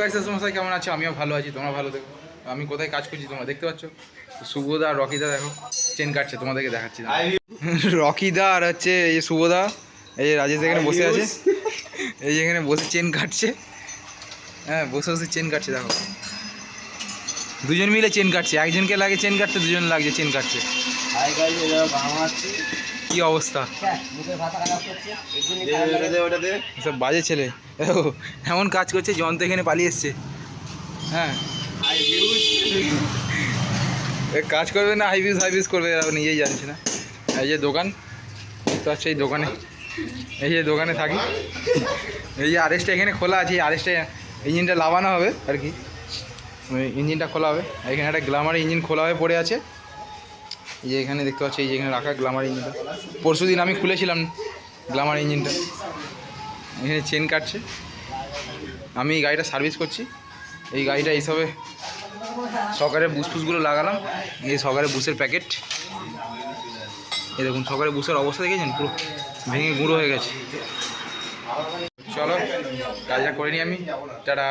Guys কেমন আছো? আমিও ভালো আছি, তোমরা ভালো দেখো আমি কোথায় কাজ করছি তোমরা দেখতে পাচ্ছ? শুভদা আর রকিদা দেখো চেন কাটছে, তোমাদেরকে দেখাচ্ছি। রকিদা আর হচ্ছে এই শুভদা এই রাজেশ এখানে বসে আছে। এই এখানে বসে চেন কাটছে। হ্যাঁ বসে বসে চেন কাটছে, দেখো। দুজন মিলে চেন কাটছে। একজনকে লাগে চেন কাটতে, দুজন লাগছে চেন কাটছে। কি অবস্থা? সব বাজে ছেলে। এমন কাজ করছে জয়ন্ত এখানে পালিয়ে এসছে। হ্যাঁ। কাজ করবে না হাইবিস হাইবিস করবে এরা নিজেই জানছে না। এই যে দোকান তো আছে এই দোকানে। এই যে দোকানে থাকি। এই যে আরেসটা এখানে খোলা আছে এই আরেসটা ইঞ্জিনটা লাগানো হবে আর কি। ইঞ্জিনটা খোলা হবে। এখানে একটা গ্লামার ইঞ্জিন খোলা হয়ে পড়ে আছে। যে এখানে দেখতে পাচ্ছি, এই যে এখানে রাখা গ্লামার ইঞ্জিনটা পরশু দিন আমি খুলেছিলাম গ্লামার ইঞ্জিনটা এখানে চেন কাটছে। আমি এই গাড়িটা সার্ভিস করছি। এই গাড়িটা এইসবে সকারের বুস ফুসগুলো লাগালাম। এই সকারের বুসের প্যাকেট এই দেখুন সকারের বুসের অবস্থা দেখেছেন? পুরো ভেঙে গুঁড়ো হয়ে গেছে। চলো, কাজটা করে নিই আমি। টাটা।